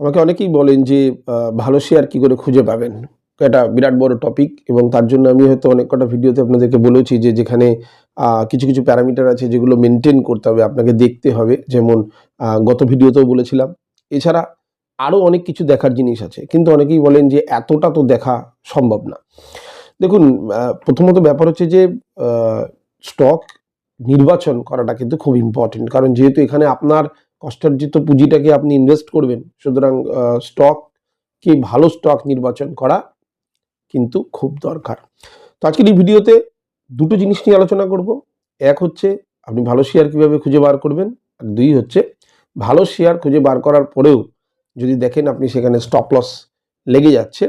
আমাকে অনেকেই বলেন যে ভালো শেয়ার কি করে খুঁজে পাবেন? এটা বিরাট বড় টপিক এবং তার জন্য আমি হয়তো অনেক কটা ভিডিওতে আপনাদেরকে বলেছি যে, যেখানে কিছু কিছু প্যারামিটার আছে যেগুলো মেনটেন করতে হবে, আপনাকে দেখতে হবে। যেমন গত ভিডিওতেও বলেছিলাম। এছাড়া আরও অনেক কিছু দেখার জিনিস আছে। কিন্তু অনেকেই বলেন যে, এতটা তো দেখা সম্ভব না। দেখুন প্রথমত ব্যাপার হচ্ছে যে স্টক নির্বাচন করাটা কিন্তু খুব ইম্পর্টেন্ট কারণ যেহেতু এখানে আপনার কষ্টার্জিত পুঁজিটাকে আপনি ইনভেস্ট করবেন। সুতরাং স্টক কি ভালো স্টক নির্বাচন করা কিন্তু খুব দরকার। তো আজকের এই ভিডিওতে দুটো জিনিস নিয়ে আলোচনা করব। এক হচ্ছে, আপনি ভালো শেয়ার কীভাবে খুঁজে বার করবেন? আর দুই হচ্ছে, ভালো শেয়ার খুঁজে বার করার পরেও যদি দেখেন আপনি সেখানে স্টপ লস লেগে যাচ্ছে,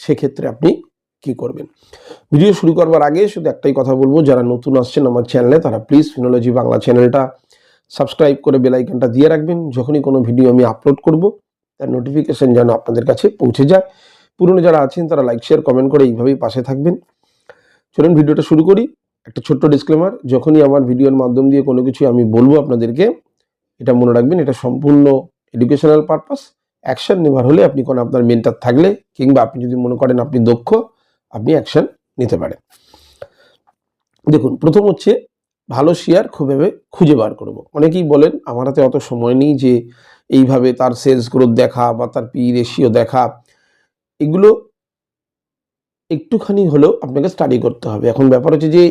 সেক্ষেত্রে আপনি কি করবেন? ভিডিও শুরু করবার আগে শুধু একটাই কথা বলব, যারা নতুন আসছেন আমার চ্যানেলে তারা প্লিজ ফিনোলজি বাংলা চ্যানেলটা সাবস্ক্রাইব করে বেল আইকনটা দিয়ে রাখবেন। যখনই কোনো ভিডিও আমি আপলোড করব, তার নোটিফিকেশন যেন আপনাদের কাছে পৌঁছে যায়। পুরনো যারা আছেন, তারা লাইক শেয়ার কমেন্ট করে এইভাবেই পাশে থাকবেন। চলুন ভিডিওটা শুরু করি। একটা ছোট্ট ডিসক্লেমার যখনই আমার ভিডিওর মাধ্যম দিয়ে কোনো কিছু আমি বলব আপনাদেরকে, এটা মনে রাখবেন, এটা সম্পূর্ণ এডুকেশনাল পারপাস অ্যাকশন নেওয়ার হলে আপনি কোনো আপনার মেন্টার থাকলে, কিংবা আপনি যদি মনে করেন আপনি দক্ষ, আপনি অ্যাকশন নিতে পারেন। দেখুন, প্রথম হচ্ছে ভালো শেয়ার খুবভাবে খুঁজে বার করব। অনেকেই বলেন, আমার হাতে অত সময় নেই যে এইভাবে তার সেলস গ্রোথ দেখা বা তার পি রেশিও দেখা। এগুলো একটুখানি হলেও আপনাকে স্টাডি করতে হবে। এখন ব্যাপার হচ্ছে যে,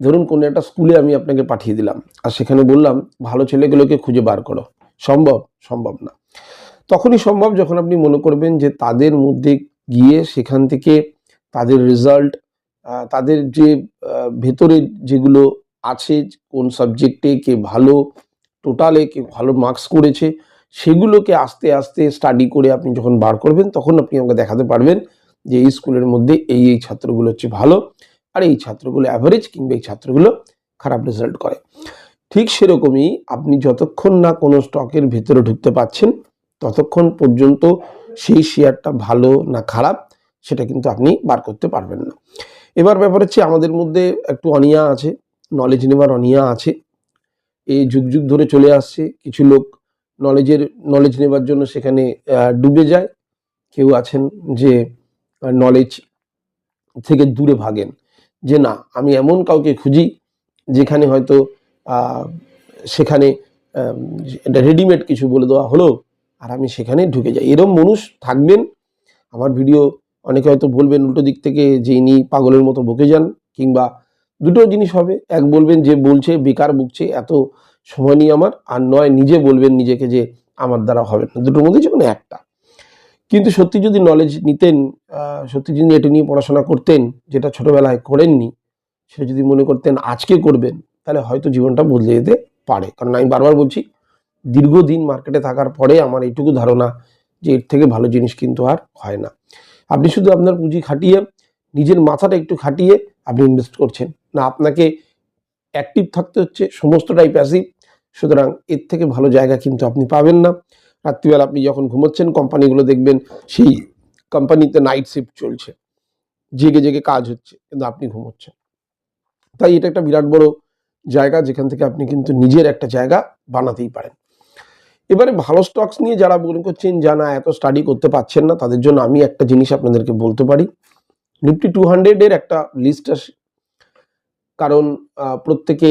ধরুন কোনো একটা স্কুলে আমি আপনাকে পাঠিয়ে দিলাম, আর সেখানে বললাম, ভালো ছেলেগুলোকে খুঁজে বার করো। সম্ভব? সম্ভব না। তখনই সম্ভব যখন আপনি মনে করবেন যে তাদের মধ্যে গিয়ে সেখান থেকে তাদের রেজাল্ট তাদের যে ভেতরে যেগুলো আছে কোন সাবজেক্টে কে ভালো টোটালে কে ভালো মার্কস করেছে, সেগুলোকে আস্তে আস্তে স্টাডি করে আপনি যখন বার করবেন, তখন আপনি আমাকে দেখাতে পারবেন যে এই স্কুলের মধ্যে এই এই ছাত্রগুলো হচ্ছে ভালো আর এই ছাত্রগুলো অ্যাভারেজ কিংবা এই ছাত্রগুলো খারাপ রেজাল্ট করে। ঠিক সেরকমই আপনি যতক্ষণ না কোনো স্টকের ভেতরে ঢুকতে পাচ্ছেন ততক্ষণ পর্যন্ত সেই শেয়ারটা ভালো না খারাপ, সেটা কিন্তু আপনি বার করতে পারবেন না। এবার ব্যাপার হচ্ছে আমাদের মধ্যে একটু অনিয়া আছে নলেজ নেবার অনিয়া আছে। এই যুগ যুগ ধরে চলে আসছে, কিছু লোক নলেজের নলেজ নেবার জন্য সেখানে ডুবে যায়। কেউ আছেন যে নলেজ থেকে দূরে ভাগেন। যে না, আমি এমন কাউকে খুঁজি যেখানে হয়তো সেখানে এটা রেডিমেড কিছু বলে দেওয়া হলো আর আমি সেখানে ঢুকে যাই। এরম মানুষ থাকবেন। আমার ভিডিও অনেকে হয়তো বলবেন উল্টো দিক থেকে যে ইনি পাগলের মতো বকে যান কিংবা দুটো জিনিস হবে। এক বলবেন যে বলছে, বেকার বুকছে এত সময় নিয়ে আমার। আর নয়, নিজে বলবেন নিজেকে যে আমার দ্বারা হবে না। দুটোর মধ্যে যে একটা। কিন্তু সত্যি যদি নলেজ নিতেন সত্যি যদি এটা নিয়ে পড়াশোনা করতেন, যেটা ছোটবেলায় করেননি, সেটা যদি মনে করতেন আজকে করবেন, তাহলে হয়তো জীবনটা বদলে যেতে পারে। কারণ আমি বারবার বলছি, দীর্ঘদিন মার্কেটে থাকার পরে আমার এইটুকু ধারণা যে এর থেকে ভালো জিনিস কিন্তু আর হয় না। আপনি শুধু আপনার পুঁজি খাটিয়ে, নিজের মাথাটা একটু খাটিয়ে আপনি ইনভেস্ট করছেন। না, আপনাকে অ্যাক্টিভ থাকতে হচ্ছে সমস্তটাই প্যাসিভ সুতরাং এর থেকে ভালো জায়গা কিন্তু আপনি পাবেন না। রাত্রিবেলা আপনি যখন ঘুমোচ্ছেন, কোম্পানিগুলো দেখবেন সেই কোম্পানিতে নাইট শিফট চলছে। জেগে জেগে কাজ হচ্ছে, কিন্তু আপনি ঘুমোচ্ছেন। তাই এটা একটা বিরাট বড় জায়গা, যেখান থেকে আপনি কিন্তু নিজের একটা জায়গা বানাতেই পারেন। এবারে ভালো স্টকস নিয়ে যারা মনে করছেন জানা এত স্টাডি করতে পারছেন না, তাদের জন্য আমি একটা জিনিস আপনাদেরকে বলতে পারি। নিফটি টু হান্ড্রেডের একটা লিস্ট আসে। কারণ প্রত্যেকে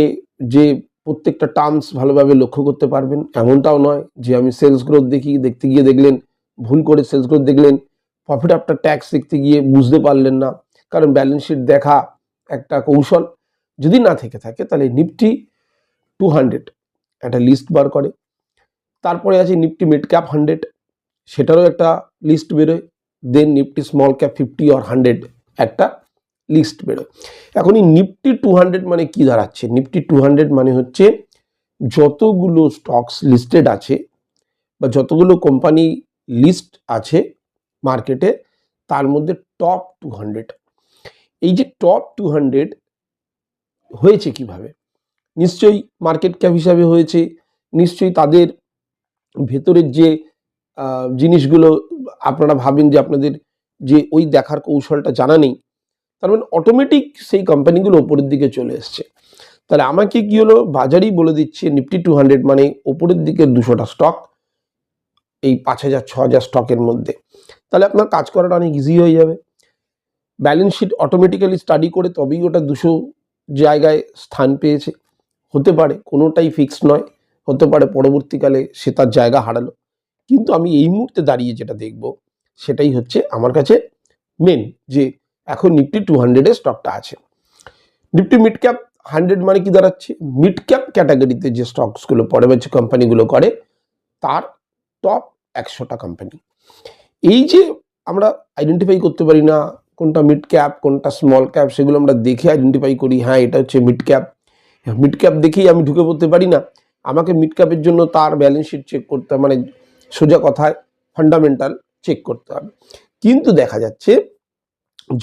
যে প্রত্যেকটা টার্মস ভালোভাবে লক্ষ্য করতে পারবেন, এমনটাও নয় যে আমি সেলস গ্রোথ দেখি, দেখতে গিয়ে দেখলেন, ভুল করে সেলস গ্রোথ দেখলেন প্রফিট আফটার ট্যাক্স দেখতে গিয়ে বুঝতে পারলেন না। কারণ ব্যালেন্স শিট দেখা একটা কৌশল। যদি না থেকে থাকে, তাহলে নিফটি টু হান্ড্রেড একটা লিস্ট বার করে। তারপরে আছে নিফটি মিড ক্যাপ হান্ড্রেড সেটারও একটা লিস্ট বেরোয়। Then Nifty small cap fifty আর হান্ড্রেড একটা লিস্ট বেরোয়। এখন এই নিফটি টু হান্ড্রেড মানে কি দাঁড়াচ্ছে? নিফটি টু হান্ড্রেড মানে হচ্ছে যতগুলো স্টকস লিস্টেড আছে বা যতগুলো কোম্পানি লিস্ট আছে মার্কেটে তার মধ্যে টপ টু হান্ড্রেড এই যে টপ টু হান্ড্রেড হয়েছে কীভাবে? নিশ্চয়ই মার্কেট ক্যাপ হিসাবে হয়েছে, নিশ্চয়ই তাদের ভেতরের যে জিনিসগুলো আপনারা ভাবেন যে আপনাদের যে ওই দেখার কৌশলটা জানা নেই, তার মানে অটোমেটিক সেই কোম্পানিগুলো ওপরের দিকে চলে এসছে। তাহলে আমাকে কি হলো? বাজারই বলে দিচ্ছে নিফটি টু হান্ড্রেড মানে ওপরের দিকে দুশোটা স্টক এই পাঁচ হাজার ছ হাজার স্টকের মধ্যে। তাহলে আপনার কাজ করাটা অনেক ইজি হয়ে যাবে। ব্যালেন্স শিট অটোমেটিক্যালি স্টাডি করে তবেই ওটা দুশো জায়গায় স্থান পেয়েছে। হতে পারে, কোনোটাই ফিক্স নয়, হতে পারে পরবর্তীকালে সে তার জায়গা হারালো। কিন্তু আমি এই মুহূর্তে দাঁড়িয়ে যেটা দেখব সেটাই হচ্ছে আমার কাছে মেন যে এখন নিফটি টু হান্ড্রেডে স্টকটা আছে। নিফটি মিড ক্যাপ হান্ড্রেড মানে কি দাঁড়াচ্ছে? মিড ক্যাপ ক্যাটাগরিতে যে স্টকসগুলো পড়ে বা যে কোম্পানিগুলো করে, তার টপ একশোটা কোম্পানি এই যে আমরা আইডেন্টিফাই করতে পারি না কোনটা মিড ক্যাপ কোনটা স্মল ক্যাপ সেগুলো আমরা দেখে আইডেন্টিফাই করি হ্যাঁ এটা হচ্ছে মিড ক্যাপ মিড ক্যাপ দেখেই আমি ঢুকে পড়তে পারি না। আমাকে মিড ক্যাপের জন্য তার ব্যালেন্স শিট চেক করতে মানে সোজা কথায় ফান্ডামেন্টাল চেক করতে হবে। কিন্তু দেখা যাচ্ছে,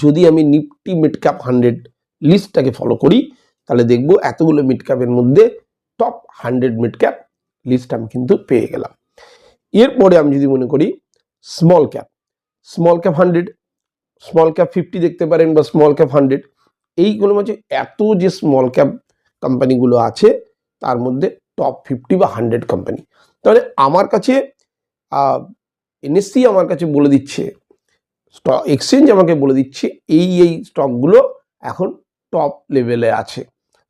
যদি আমি নিফটি মিড ক্যাপ হান্ড্রেড লিস্টটাকে ফলো করি, তাহলে দেখব এতগুলো মিড ক্যাপের মধ্যে top hundred mid cap list আমি কিন্তু পেয়ে গেলাম। এরপরে আমি যদি মনে করি small cap small cap hundred small cap fifty দেখতে পারেন বা স্মল ক্যাপ হান্ড্রেড এইগুলো মাঝে এত যে স্মল ক্যাপ কোম্পানিগুলো আছে, তার মধ্যে টপ ফিফটি বা হান্ড্রেড কোম্পানি তাহলে আমার কাছে এনএসসি আমার কাছে বলে দিচ্ছে স্টক এক্সচেঞ্জ আমাকে বলে দিচ্ছে, এই এই স্টকগুলো এখন টপ লেভেলে আছে।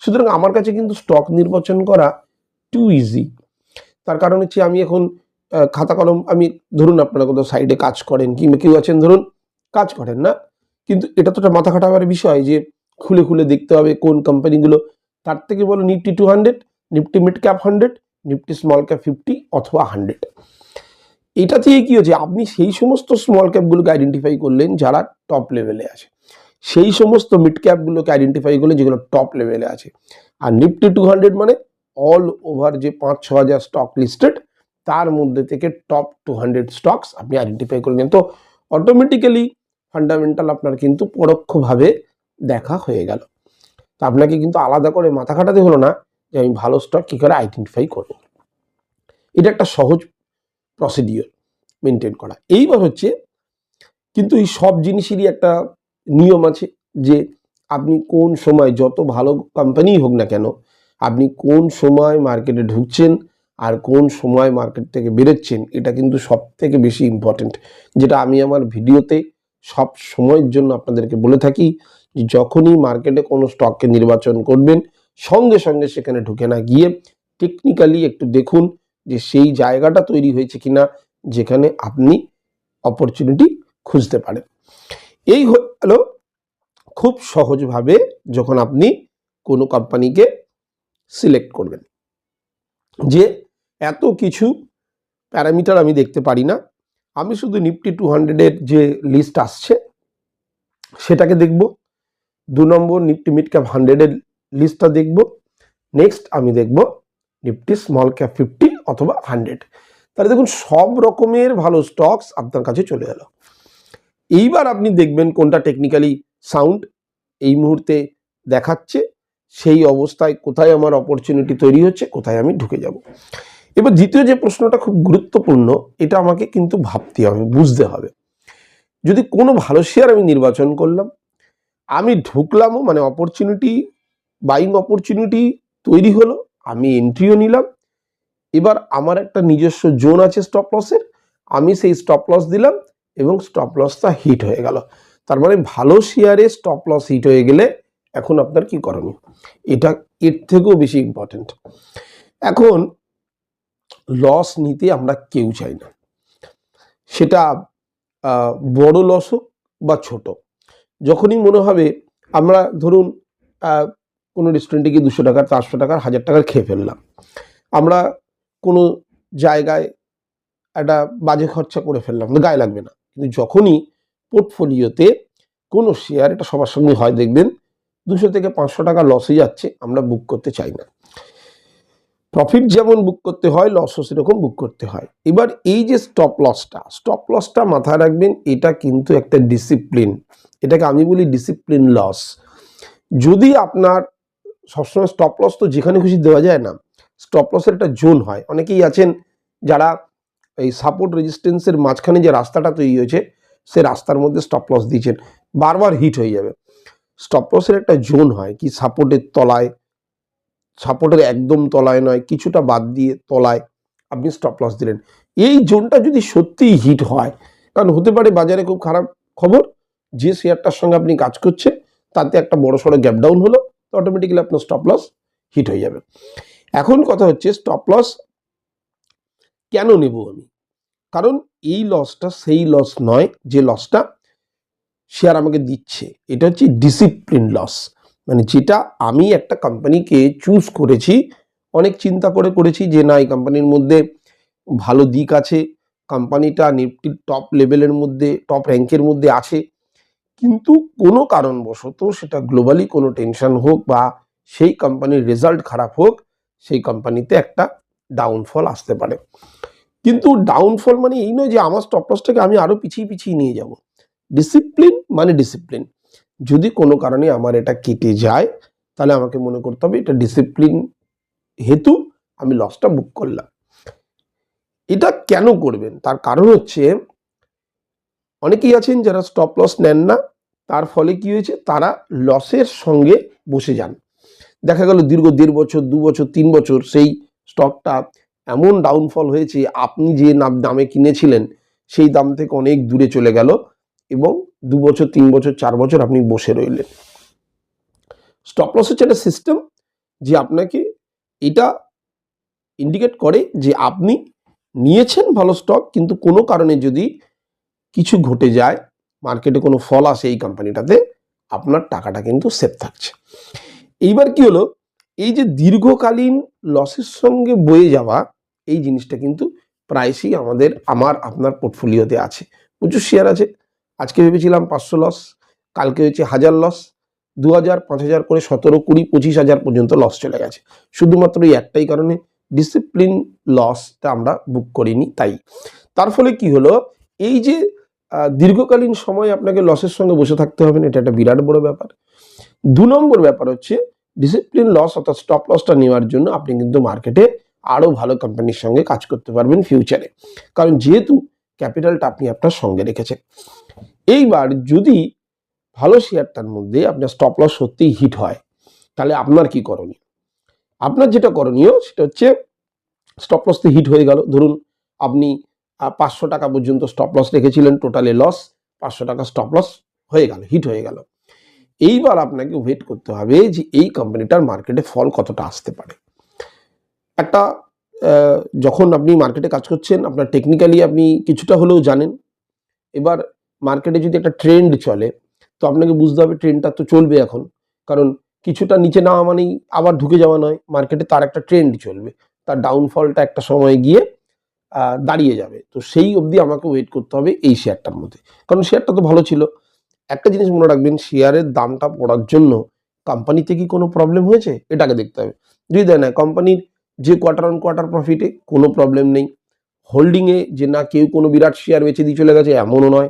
সুতরাং আমার কাছে কিন্তু স্টক নির্বাচন করা টু ইজি তার কারণ হচ্ছে আমি এখন খাতা কলম, আমি ধরুন আপনারা কোথাও সাইডে কাজ করেন কিংবা কেউ আছেন, ধরুন কাজ করেন না, কিন্তু এটা তো একটা মাথা খাটাবার বিষয় যে খুলে খুলে দেখতে হবে কোন কোম্পানিগুলো তার থেকে বলো Nifty two hundred Nifty mid cap hundred Nifty small cap fifty অথবা হান্ড্রেড এটা থেকে কি হচ্ছে? আপনি সেই সমস্ত স্মল ক্যাপগুলোকে আইডেন্টিফাই করলেন যারা টপ লেভেলে আছে। সেই সমস্ত মিড ক্যাপগুলোকে আইডেন্টিফাই করলেন যেগুলো টপ লেভেলে আছে। আর নিফটি টু হান্ড্রেড মানে অল ওভার যে পাঁচ ছ হাজার স্টক লিস্টেড তার মধ্যে থেকে টপ টু হান্ড্রেড স্টকস আপনি আইডেন্টিফাই করলেন তো অটোমেটিক্যালি ফান্ডামেন্টাল আপনার কিন্তু পরোক্ষভাবে দেখা হয়ে গেল। তা আপনাকে কিন্তু আলাদা করে মাথা খাটাতে হলো না যে আমি ভালো স্টক কী করে আইডেন্টিফাই করব। এটা একটা সহজ প্রসিডিওর মেনটেন করা। এইবার হচ্ছে কিন্তু এই সব জিনিসেরই একটা নিয়ম আছে যে আপনি কোন সময় যত ভালো কোম্পানিই হোক না কেন, আপনি কোন সময় মার্কেটে ঢুকছেন আর কোন সময় মার্কেট থেকে বেরোচ্ছেন, এটা কিন্তু সব থেকে বেশি ইম্পর্টেন্ট যেটা আমি আমার ভিডিওতে সব সময়ের জন্য আপনাদেরকে বলে থাকি যে যখনই মার্কেটে কোনো স্টককে নির্বাচন করবেন, সঙ্গে সঙ্গে সেখানে ঢুকে না গিয়ে টেকনিক্যালি একটু দেখুন যে সেই জায়গাটা তৈরি হয়েছে কিনা, যেখানে আপনি অপরচুনিটি খুঁজতে পারেন। এই হলো খুব সহজভাবে যখন আপনি কোনো কোম্পানিকে সিলেক্ট করবেন। যে এত কিছু প্যারামিটার আমি দেখতে পারি না। আমি শুধু নিফটি টু হান্ড্রেডের যে লিস্ট আসছে, সেটাকে দেখব। দু নম্বর নিফটি মিড ক্যাপ হান্ড্রেডের লিস্টটা দেখব। নেক্সট আমি দেখব নিফটি স্মল ক্যাপ ফিফটি অথবা হান্ড্রেড। তাহলে দেখুন, সব রকমের ভালো স্টকস আপনার কাছে চলে গেল এইবার আপনি দেখবেন কোনটা টেকনিক্যালি সাউন্ড এই মুহূর্তে দেখাচ্ছে, সেই অবস্থায় কোথায় আমার অপরচুনিটি তৈরি হচ্ছে, কোথায় আমি ঢুকে যাব। এবার দ্বিতীয় যে প্রশ্নটা খুব গুরুত্বপূর্ণ, এটা আমাকে কিন্তু ভাবতে হবে, বুঝতে হবে। যদি কোনো ভালো শেয়ার আমি নির্বাচন করলাম, আমি ঢুকলামও মানে অপরচুনিটি বাইং অপরচুনিটি তৈরি হলো, আমি এন্ট্রিও নিলাম এবার আমার একটা নিজস্ব জোন আছে স্টপ লসের আমি সেই স্টপ লস দিলাম এবং স্টপ লসটা হিট হয়ে গেল। তার মানে ভালো শেয়ারে স্টপ লস হিট হয়ে গেলে এখন আপনার কি করণীয়? এটা এর থেকেও বেশি ইম্পর্টেন্ট এখন লস নিতে আমরা কেউ চাই না। সেটা বড় লস হোক বা ছোট। যখনই মনে হবে আমরা ধরুন কোনো রেস্টুরেন্টে গিয়ে দুশো টাকার চারশো টাকার, হাজার টাকার খেয়ে ফেললাম। আমরা কোনো জায়গায় একটা বাজে খরচা করে ফেললাম গায়ে লাগবে না। কিন্তু যখনই পোর্টফোলিওতে কোনো শেয়ার এটা সবার সঙ্গে হয়, দেখবেন দুশো থেকে পাঁচশো টাকা লসে যাচ্ছে, আমরা বুক করতে চাই না। প্রফিট যেমন বুক করতে হয় লসও সেরকম বুক করতে হয়। এবার এই যে স্টপ লসটা স্টপ লসটা মাথায় রাখবেন, এটা কিন্তু একটা ডিসিপ্লিন এটাকে আমি বলি ডিসিপ্লিন লস যদি আপনার সবসময় স্টপ লস তো যেখানে খুশি দেওয়া যায় না স্টপ লসের একটা জোন হয়। অনেকেই আছেন যারা এই সাপোর্ট রেজিস্ট্যান্সের মাঝখানে যে রাস্তাটা তৈরি হয়েছে, সে রাস্তার মধ্যে স্টপ লস দিয়েছেন। বারবার হিট হয়ে যাবে। স্টপ লসের একটা জোন হয় কি সাপোর্টের তলায় সাপোর্টের একদম তলায় নয়, কিছুটা বাদ দিয়ে তলায় আপনি স্টপ লস দিলেন। এই জোনটা যদি সত্যিই হিট হয়, কারণ হতে পারে বাজারে খুব খারাপ খবর, যে শেয়ারটার সঙ্গে আপনি কাজ করছে তাতে একটা বড় সড়ো গ্যাপ ডাউন হলো, তো অটোমেটিক্যালি আপনার স্টপ লস হিট হয়ে যাবে। এখন কথা হচ্ছে স্টপ লস কেন নেব আমি? কারণ এই লসটা সেই লস নয় যে লসটা শেয়ার আমাকে দিচ্ছে। এটা হচ্ছে ডিসিপ্লিন লস মানে যেটা আমি একটা কোম্পানিকে চুজ করেছি, অনেক চিন্তা করে করেছি যে না, এই কোম্পানির মধ্যে ভালো দিক আছে কোম্পানিটা নিফটির টপ লেভেলের মধ্যে টপ র্যাঙ্কের মধ্যে আছে। কিন্তু কোনো কারণবশত সেটা গ্লোবালি কোনো টেনশন হোক বা সেই কোম্পানির রেজাল্ট খারাপ হোক সেই কোম্পানিতে একটা ডাউনফল আসতে পারে। কিন্তু ডাউনফল মানে এই নয় যে আমার স্টপ লসটাকে আমি আরও পিছিয়ে পিছিয়ে নিয়ে যাব। ডিসিপ্লিন মানে ডিসিপ্লিন যদি কোনো কারণে আমার এটা কেটে যায়, তাহলে আমাকে মনে করতে হবে এটা ডিসিপ্লিন হেতু আমি লসটা বুক করলাম। এটা কেন করবেন? তার কারণ হচ্ছে অনেকেই আছেন যারা স্টপ লস নেন না, তার ফলে কি হয়েছে? তারা লসের সঙ্গে বসে যান। দেখা গেল দীর্ঘ দেড় বছর, দু বছর, তিন বছর সেই স্টকটা এমন ডাউনফল হয়েছে, আপনি যে নাম, দামে কিনেছিলেন সেই দাম থেকে অনেক দূরে চলে গেল এবং দু বছর, তিন বছর, চার বছর আপনি বসে রইলেন। স্টপ লস হচ্ছে একটা সিস্টেম যে আপনাকে এটা ইন্ডিকেট করে যে আপনি নিয়েছেন ভালো স্টক কিন্তু কোনো কারণে যদি কিছু ঘটে যায় মার্কেটে কোনো ফল আসে এই কোম্পানিটাতে আপনার টাকাটা কিন্তু সেফ থাকছে। এইবার কি হলো? এই যে দীর্ঘকালীন লসের সঙ্গে বয়ে যাওয়া এই জিনিসটা কিন্তু প্রায়শই আমাদের, আমার, আপনার পোর্টফোলিওতে আছে। প্রচুর শেয়ার আছে। আজকে ভেবেছিলাম পাঁচশো লস কালকে হয়েছে হাজার লস দু হাজার পাঁচ হাজার করে সতেরো, কুড়ি, পঁচিশ হাজার পর্যন্ত লস চলে গেছে। শুধুমাত্র এই একটাই কারণে ডিসিপ্লিন লসটা আমরা বুক করিনি তাই। তার ফলে কি হলো? এই যে দীর্ঘকালীন সময় আপনাকে লসের সঙ্গে বসে থাকতে হবে না, এটা একটা বিরাট বড় ব্যাপার। দু নম্বর ব্যাপার হচ্ছে ডিসিপ্লিন লস অর্থাৎ স্টপ লসটা নেওয়ার জন্য আপনি কিন্তু মার্কেটে আরও ভালো কোম্পানির সঙ্গে কাজ করতে পারবেন ফিউচারে কারণ যেহেতু ক্যাপিটালটা আপনি আপনার সঙ্গে রেখেছেন। এইবার যদি ভালো শেয়ারটার মধ্যে আপনার স্টপ লস সত্যিই হিট হয়, তাহলে আপনার কি করণীয়? আপনার যেটা করণীয় সেটা হচ্ছে স্টপ লসতে হিট হয়ে গেল। ধরুন আপনি পাঁচশো টাকা পর্যন্ত স্টপ লস রেখেছিলেন টোটালে লস পাঁচশো টাকা স্টপ লস হয়ে গেল হিট হয়ে গেল। এইবার আপনাকে ওয়েট করতে হবে যে এই কোম্পানিটার মার্কেটে ফল কতটা আসতে পারে। একটা যখন আপনি মার্কেটে কাজ করছেন, আপনার টেকনিক্যালি আপনি কিছুটা হলেও জানেন। এবার মার্কেটে যদি একটা ট্রেন্ড চলে, তো আপনাকে বুঝতে হবে ট্রেন্ডটা তো চলবে এখন। কারণ কিছুটা নিচে নামা মানেই আবার ঢুকে যাওয়া নয় মার্কেটে তার একটা ট্রেন্ড চলবে। তার ডাউনফলটা একটা সময় গিয়ে দাঁড়িয়ে যাবে। তো সেই অবধি আমাকে ওয়েট করতে হবে এই শেয়ারটার মধ্যে। কারণ শেয়ারটা তো ভালো ছিল। একটা জিনিস মনে রাখবেন শেয়ারের দামটা পড়ার জন্য কোম্পানিতে কি কোনো প্রবলেম হয়েছে? এটাকে দেখতে হবে। যদি দেয় না কোম্পানির যে কোয়ার্টার অন কোয়ার্টার প্রফিটে কোনো প্রবলেম নেই। হোল্ডিংয়ে যে না কেউ কোনো বিরাট শেয়ার বেচে দিয়ে চলে গেছে, এমনও নয়।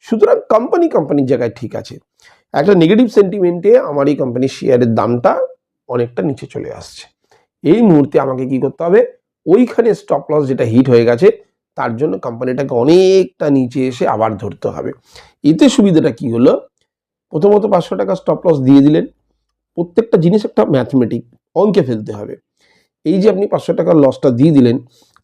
সুতরাং কোম্পানি কোম্পানির জায়গায় ঠিক আছে। একটা নেগেটিভ সেন্টিমেন্টে আমার এই কোম্পানির শেয়ারের দামটা অনেকটা নিচে চলে আসছে। এই মুহূর্তে আমাকে কি করতে হবে? ওইখানে স্টপ লস যেটা হিট হয়ে গেছে তার জন্য কোম্পানিটাকে অনেকটা নিচে এসে আবার ধরতে হবে। এতে সুবিধাটা কি হলো? প্রথমত পাঁচশো টাকা স্টপ লস দিয়ে দিলেন। প্রত্যেকটা জিনিস একটা ম্যাথমেটিক অঙ্কে ফেলতে হবে। এই যে আপনি পাঁচশো টাকার লসটা দিয়ে দিলেন,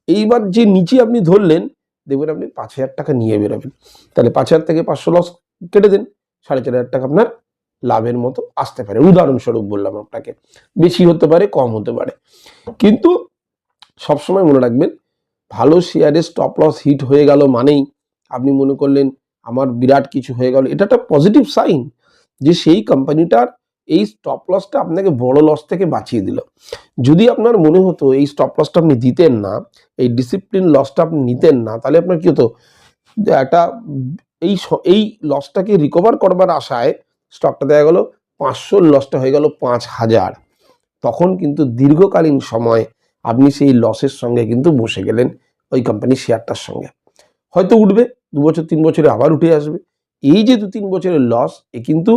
এইবার যে নিচে আপনি ধরলেন, দেখবেন আপনি পাঁচ হাজার টাকা নিয়ে বেরোবেন। তাহলে পাঁচ হাজার থেকে পাঁচশো লস কেটে দেন, সাড়ে চার হাজার টাকা আপনার লাভের মতো আসতে পারে। উদাহরণস্বরূপ বললাম আপনাকে। বেশি হতে পারে, কম হতে পারে। কিন্তু সবসময় মনে রাখবেন ভালো শেয়ারে স্টপ লস হিট হয়ে গেল মানেই আপনি মনে করলেন আমার বিরাট কিছু হয়ে গেল। এটা একটা পজিটিভ সাইন যে সেই কোম্পানিটার এই স্টপ লসটা আপনাকে বড় লস থেকে বাঁচিয়ে দিল। যদি আপনার মনে হতো এই স্টপ লসটা আপনি দিতেন না, এই ডিসিপ্লিন লসটা আপনি নিতেন না, তাহলে আপনার কি হতো? একটা এই এই লসটাকে রিকভার করবার আশায় স্টকটা দেখা গেল, পাঁচশোর লসটা হয়ে গেল পাঁচ হাজার। তখন কিন্তু দীর্ঘকালীন সময় আপনি সেই লসের সঙ্গে কিন্তু বসে গেলেন ওই কোম্পানির শেয়ারটার সঙ্গে। হয়তো উঠবে, দু বছর, তিন বছরে আবার উঠে আসবে। এই যে দু, তিন বছরের লস এ কিন্তু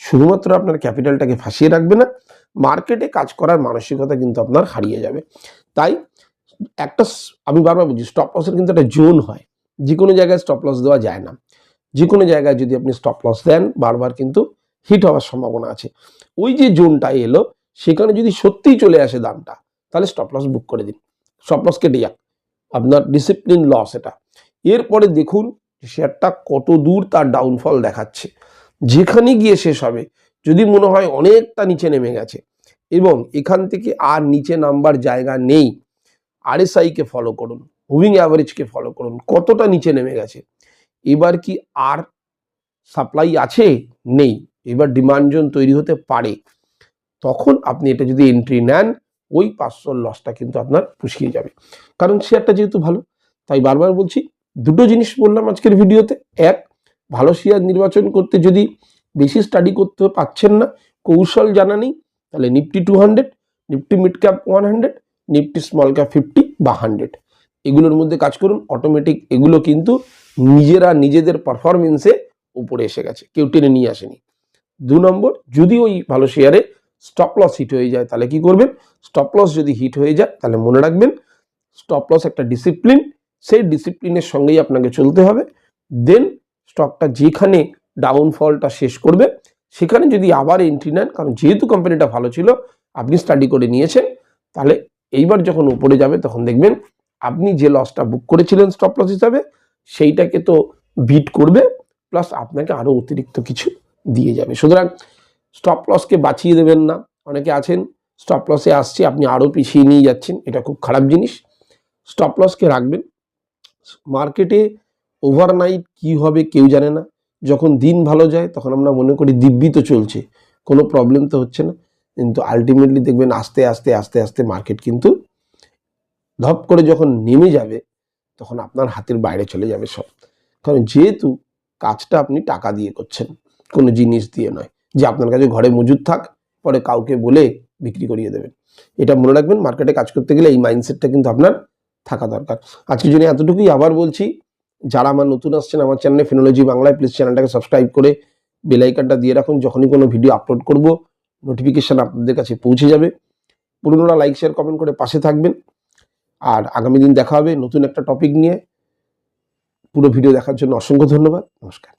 শুধুমাত্র আপনার ক্যাপিটালটাকে ফাঁসিয়ে রাখবে না মার্কেটে কাজ করার মানসিকতা কিন্তু আপনার হারিয়ে যাবে। তাই একটা আমি বারবার বলছি স্টপ লসের কিন্তু একটা জোন হয়। যে কোনো জায়গায় স্টপ লস দেওয়া যায় না। যে কোনো জায়গায় যদি আপনি স্টপ লস দেন, বারবার কিন্তু হিট হওয়ার সম্ভাবনা আছে। ওই যে জোনটা এলো, সেখানে যদি সত্যিই চলে আসে দামটা তাহলে স্টপ লস বুক করে দিন। স্টপ লস কেটে যাক। আপনার ডিসিপ্লিন লস এটা। এরপরে দেখুন শেয়ারটা কত দূর তার ডাউনফল দেখাচ্ছে। যেখানে গিয়ে শেষ হবে, যদি মনে হয় অনেকটা নিচে নেমে গেছে, এবং এখান থেকে আর নিচে নামবার জায়গা নেই আরএসআইকে ফলো করুন মুভিং অ্যাভারেজকে ফলো করুন, কতটা নিচে নেমে গেছে, এবার কি আর সাপ্লাই আছে? নেই। এবার ডিমান্ড জোন তৈরি হতে পারে। তখন আপনি এটা যদি এন্ট্রি নেন ওই পাঁচশোর লসটা কিন্তু আপনার পুষিয়ে যাবে। কারণ শেয়ারটা যেহেতু ভালো, তাই বারবার বলছি, দুটো জিনিস বললাম আজকের ভিডিওতে। এক, ভালো শেয়ার নির্বাচন করতে যদি বেশি স্টাডি করতে পারছেন না, কৌশল জানা নেই, তাহলে Nifty two hundred Nifty mid cap one hundred Nifty small cap fifty বা হান্ড্রেড এগুলোর মধ্যে কাজ করুন অটোমেটিক এগুলো কিন্তু নিজেরা নিজেদের পারফরমেন্সে উপরে এসে গেছে, কেউ টেনে নিয়ে আসেনি। দু নম্বর, যদি ওই ভালো শেয়ারে স্টপ লস হিট হয়ে যায়, তাহলে কি করবেন? স্টপ লস যদি হিট হয়ে যায়, তাহলে মনে রাখবেন স্টপ লস একটা ডিসিপ্লিন সেই ডিসিপ্লিনের সঙ্গেই আপনাকে চলতে হবে। দেন স্টকটা যেখানে ডাউনফলটা শেষ করবে, সেখানে যদি আবার এন্ট্রি নেন, কারণ যেহেতু কোম্পানিটা ভালো ছিল, আপনি স্টাডি করে নিয়েছেন, তাহলে এইবার যখন উপরে যাবে, তখন দেখবেন আপনি যে লসটা বুক করেছিলেন স্টপ লস হিসাবে, সেইটাকে তো বিট করবে প্লাস আপনাকে আরও অতিরিক্ত কিছু দিয়ে যাবে। সুতরাং স্টপ লসকে বাঁচিয়ে দেবেন না। অনেকে আছেন স্টপ লসে আসছে, আপনি আরও পিছিয়ে নিয়ে যাচ্ছেন, এটা খুব খারাপ জিনিস। স্টপ লসকে রাখবেন। মার্কেটে ওভারনাইট কি হবে কেউ জানে না। যখন দিন ভালো যায়, তখন আমরা মনে করি দিব্যি তো চলছে, কোনো প্রবলেম তো হচ্ছে না। কিন্তু আলটিমেটলি দেখবেন আস্তে আস্তে আস্তে আস্তে মার্কেট কিন্তু ধপ করে যখন নেমে যাবে, তখন আপনার হাতের বাইরে চলে যাবে সব। কারণ যেহেতু কাজটা আপনি টাকা দিয়ে করছেন, কোনো জিনিস দিয়ে নয়। যে আপনার কাছে ঘরে মজুদ থাক, পরে কাউকে বলে বিক্রি করিয়ে দেবেন। এটা মনে রাখবেন মার্কেটে কাজ করতে গেলে এই মাইন্ডসেটটা কিন্তু আপনার থাকা দরকার। আজকের জন্য এতটুকুই আবার বলছি, যারা আমার নতুন আসছেন আমার চ্যানেলে ফিনোলজি বাংলায় প্লিজ চ্যানেলটাকে সাবস্ক্রাইব করে বেলাইকানটা দিয়ে রাখুন। যখনই কোনো ভিডিও আপলোড করব নোটিফিকেশান আপনাদের কাছে পৌঁছে যাবে। পুরনোরা লাইক শেয়ার কমেন্ট করে পাশে থাকবেন। আর আগামী দিন দেখা হবে নতুন একটা টপিক নিয়ে। পুরো ভিডিও দেখার জন্য অসংখ্য ধন্যবাদ। নমস্কার।